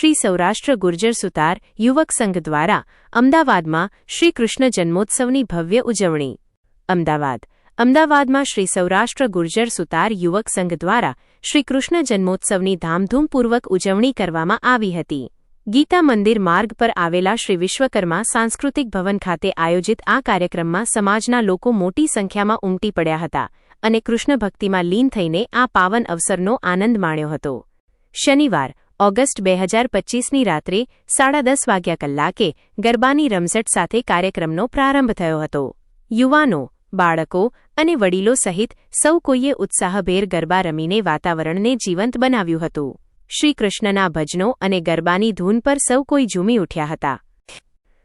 શ્રી સૌરાષ્ટ્ર ગુર્જર સુતાર યુવક સંઘ દ્વારા અમદાવાદમાં શ્રી કૃષ્ણ જન્મોત્સવની ભવ્ય ઉજવણી. અમદાવાદ. અમદાવાદમાં શ્રી સૌરાષ્ટ્ર ગુર્જર સુતાર યુવક સંઘ દ્વારા શ્રી કૃષ્ણ જન્મોત્સવની ધામધૂમપૂર્વક ઉજવણી કરવામાં આવી હતી. ગીતા મંદિર માર્ગ પર આવેલા શ્રી વિશ્વકર્મા સાંસ્કૃતિક ભવન ખાતે આયોજિત આ કાર્યક્રમમાં સમાજના લોકો મોટી સંખ્યામાં ઉમટી પડ્યા હતા અને કૃષ્ણ ભક્તિમાં લીન થઈને આ પાવન અવસરનો આનંદ માણ્યો હતો. શનિવાર. ઓગસ્ટ બે હજાર પચ્ચીસની રાત્રે સાડા દસ વાગ્યા કલાકે ગરબાની રમઝટ સાથે કાર્યક્રમનો પ્રારંભ થયો હતો. યુવાનો, બાળકો અને વડીલો સહિત સૌ કોઈએ ઉત્સાહભેર ગરબા રમીને વાતાવરણને જીવંત બનાવ્યું હતું. શ્રી કૃષ્ણના ભજનો અને ગરબાની ધૂન પર સૌ કોઈ ઝૂમી ઉઠ્યા હતા.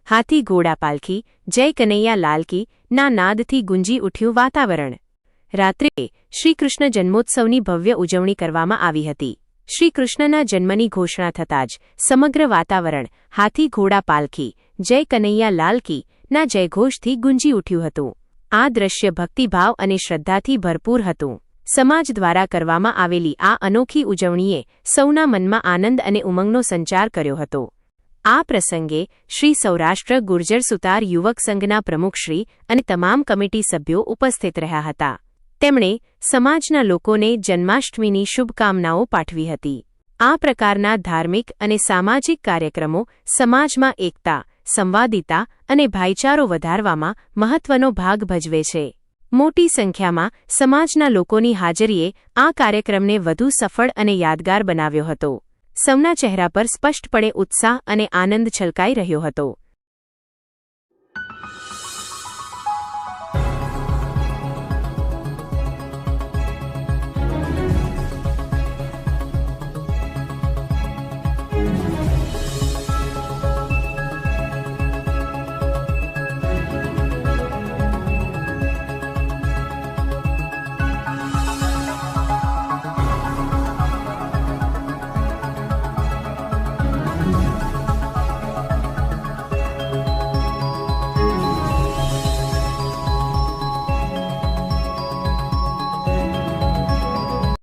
હાથી ઘોડા પાલખી જય કનૈયા લાલકી, ના નાદથી ગુંજી ઉઠ્યું વાતાવરણ. રાત્રે શ્રીકૃષ્ણ જન્મોત્સવની ભવ્ય ઉજવણી કરવામાં આવી હતી. શ્રી કૃષ્ણના જન્મની ઘોષણા થતાં જ સમગ્ર વાતાવરણ હાથી ઘોડા પાલખી, જય કનૈયા લાલકી ના જયઘોષથી ગુંજી ઉઠ્યું હતું. આ દ્રશ્ય ભક્તિભાવ અને શ્રદ્ધાથી ભરપૂર હતું. સમાજ દ્વારા કરવામાં આવેલી આ અનોખી ઉજવણીએ સૌના મનમાં આનંદ અને ઉમંગનો સંચાર કર્યો હતો. આ પ્રસંગે શ્રી સૌરાષ્ટ્ર ગુર્જર સુતાર યુવક સંઘના પ્રમુખશ્રી અને તમામ કમિટી સભ્યો ઉપસ્થિત રહ્યા હતા. તેમણે સમાજના લોકોને જન્માષ્ટમીની શુભકામનાઓ પાઠવી હતી. આ પ્રકારના ધાર્મિક અને સામાજિક કાર્યક્રમો સમાજમાં એકતા, સંવાદિતા અને ભાઈચારો વધારવામાં મહત્વનો ભાગ ભજવે છે. મોટી સંખ્યામાં સમાજના લોકોની હાજરીએ આ કાર્યક્રમને વધુ સફળ અને યાદગાર બનાવ્યો હતો. સૌના ચહેરા પર સ્પષ્ટપણે ઉત્સાહ અને આનંદ છલકાઈ રહ્યો હતો.